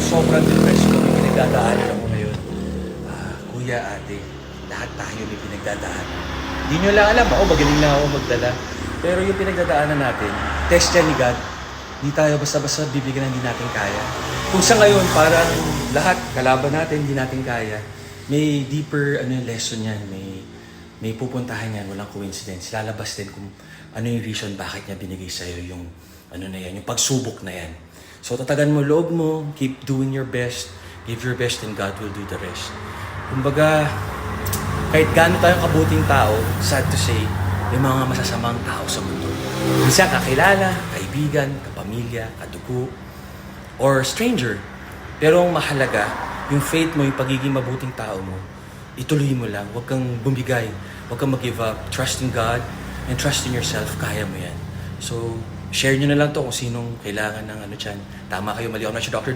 sobrang depressed mo, may pinagdadaanan mo ngayon. Ah, kuya, ate, lahat tayo may pinagdadaanan. Hindi nyo lang alam, ako magaling lang ako magdala. Pero yung pinagdadaanan natin, test yan ni God. Hindi tayo basta-basta bibigyan ng hindi natin kaya. Kung sa ngayon, parang lahat, kalaban natin, hindi natin kaya. May deeper ano yung lesson yan, may may pupuntahan yan, walang coincidence. Lalabas din kung ano yung reason bakit niya binigay sa'yo yung ano na yan, yung pagsubok na yan. So tatagan mo loob mo, keep doing your best, give your best and God will do the rest. Kumbaga, kahit gaano tayong kabuting tao, sad to say, may mga masasamang tao sa mundo. Minsan kakilala, kaibigan, kapamilya, kadugo, or stranger. Pero ang mahalaga, yung faith mo, yung pagiging mabuting tao mo, ituloy mo lang. Huwag kang bumigay. Huwag kang mag-give up. Trust in God and trust in yourself. Kaya mo yan. So, share nyo na lang to kung sinong kailangan ng ano dyan. Tama kayo, mali ako na si Dr.